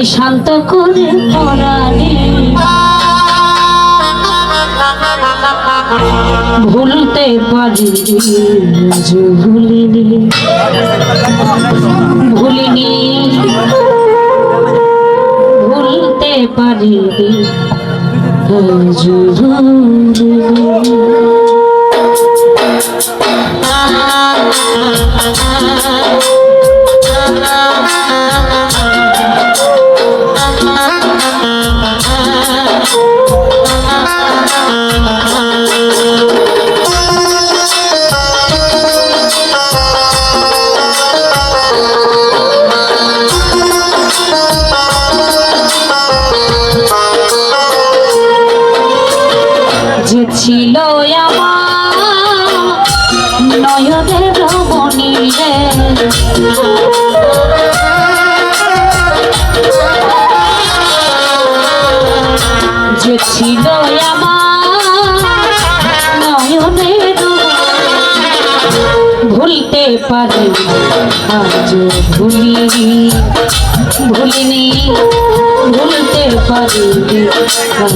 ভাই শান্ত করে পড়ানি ভুলতে পারি ভুলিনি। ভুলিনি। ভুলতে পারি ভুলিনি। নয়নের রমণী যে ছিল আমার ভুলতে পারি আজ ভুলিনি ভুলিনি ভুলতে পারি আজ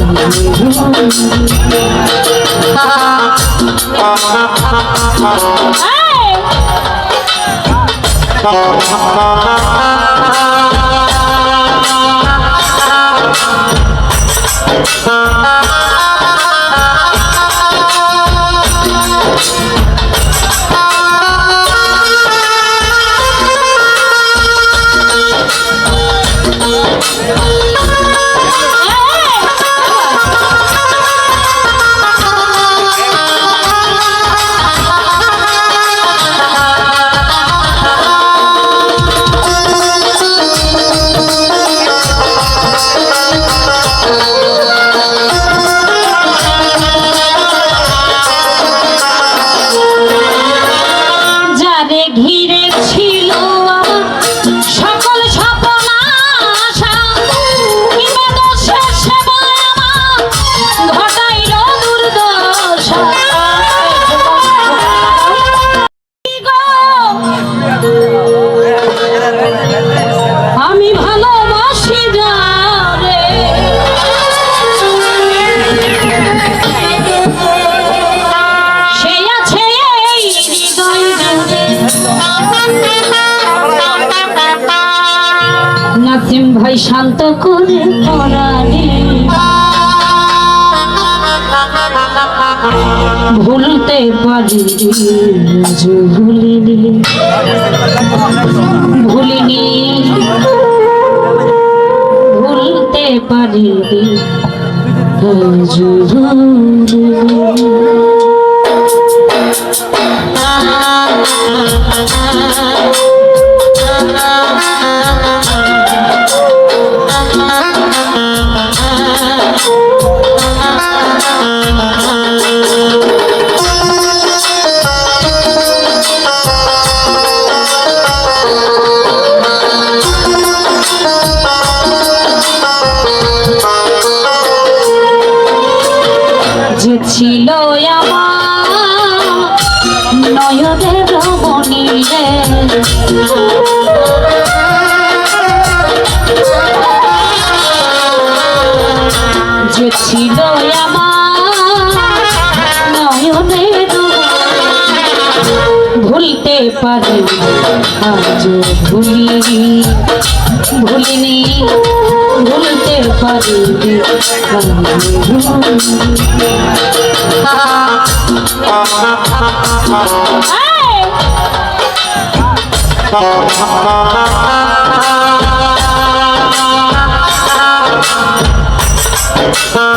নাসিম ভাই শান্ত করে পড়ানি ভুলতে পারি ভুলিনি। ভুলিনি। ভুলতে পারি ভুলিনি। ছিল আমার নয়নের রমণী রে। যে ছিল আমার নয়নের ভুলতে পারি আজ ভুলিনি ভুলিনি। Hey!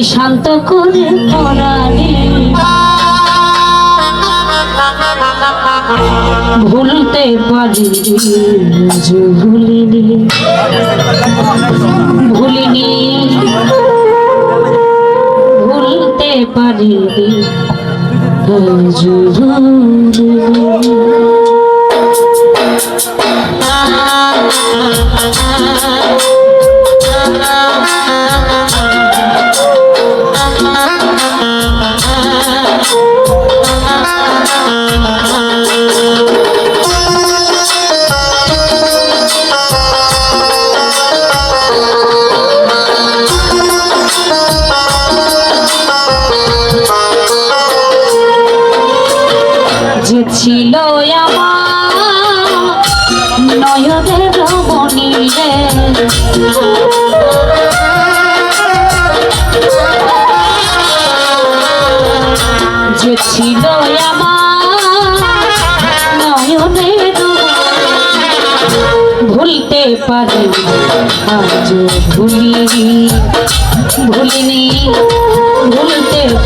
ভুলিনি শান্ত করে ভুলতে পারি ভুলিনি। ভুলিনি। ভুলতে পারি ভুলিনি। আমার নয়নের রমণী রে। যে ছিল আমার নয়নের ভুলতে পারি আজ ভুলিনি ভুলিনি।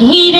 ঘিরে ছিল